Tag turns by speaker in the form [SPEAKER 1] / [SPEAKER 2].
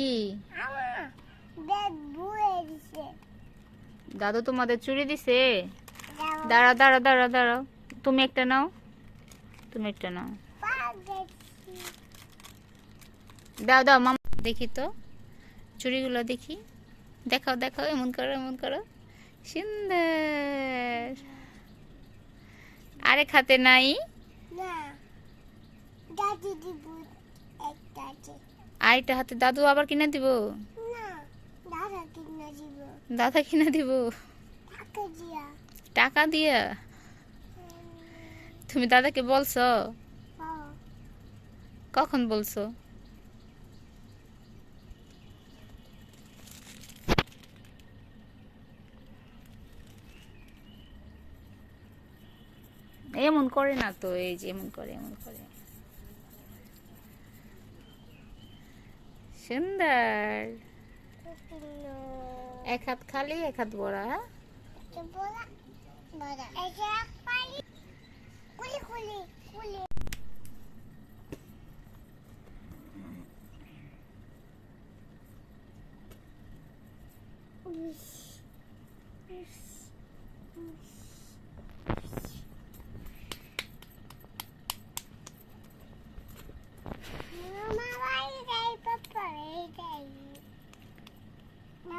[SPEAKER 1] কি? দাদু তোমাদের চুরি দিছে? দাঁড়া দাঁড়া দাঁড়া দাঁড়াও। তুমি একটা নাও। তুমি একটা নাও। দাও দাও, মামা, দেখি তো। চুড়িগুলো দেখি। দেখাও দেখাও, এমন করো এমন করো। সুন্দর। আরে খাতে নাই?
[SPEAKER 2] না। দাদি দিব একটা
[SPEAKER 1] আরেকটা হাতে দাদু আবার কিনে দিব?
[SPEAKER 2] দাদা কিনা দিব।
[SPEAKER 1] দাদা কিনে দিব?
[SPEAKER 2] টাকা দিয়া।
[SPEAKER 1] তুমি দাদাকে বলছো? কখন বলছো? এমন করে না তো এই যে এমন করে এমন করে। সুন্দর। এক হাত খালি এক হাত বড়া। হ্যাঁ?